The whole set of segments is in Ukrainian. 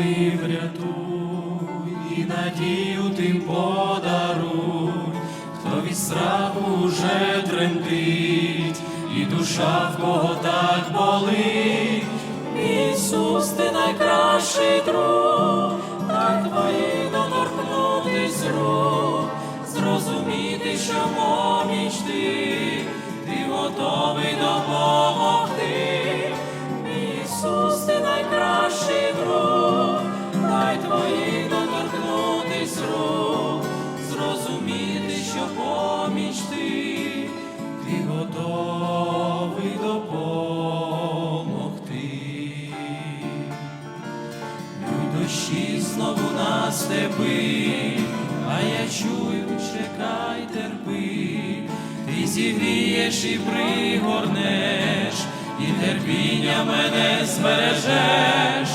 Твої врятуй і надію тим подаруй, хто від страху вже тремтить, і душа в кого так болить. Ісус, ти найкращий друг, дай твої доторкнутись рук, зрозуміти, що поміч ти, ти дощі знову на степи, а я чую, чекай, терпи, ти зігрієш і пригорнеш, і терпіння мене збережеш.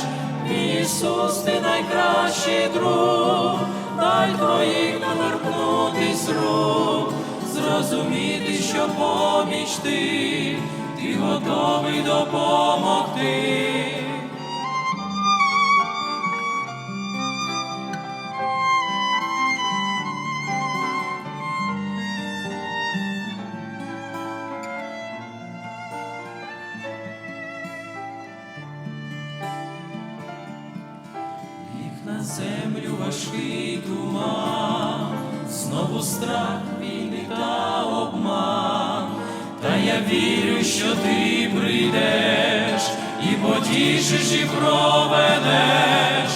Ісус, ти найкращий друг, дай твоїх доторкнутись рук, зрозуміти, що поміч ти, ти готовий допомогти. Землю важкий туман, знову страх війни та обман, та я вірю, що ти прийдеш і потішиш, і проведеш.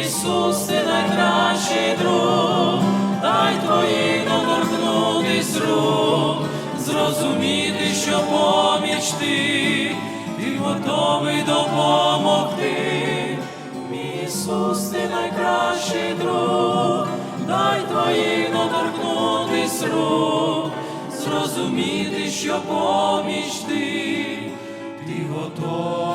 Ісус, ти найкращий друг, дай твої доторкнутись рук, зрозуміти, що поміч ти, ти готовий допомогти. Ісус, ти найкращий друг, дай твої доторкнутись рук, зрозуміти, що поміч ти, ти готовий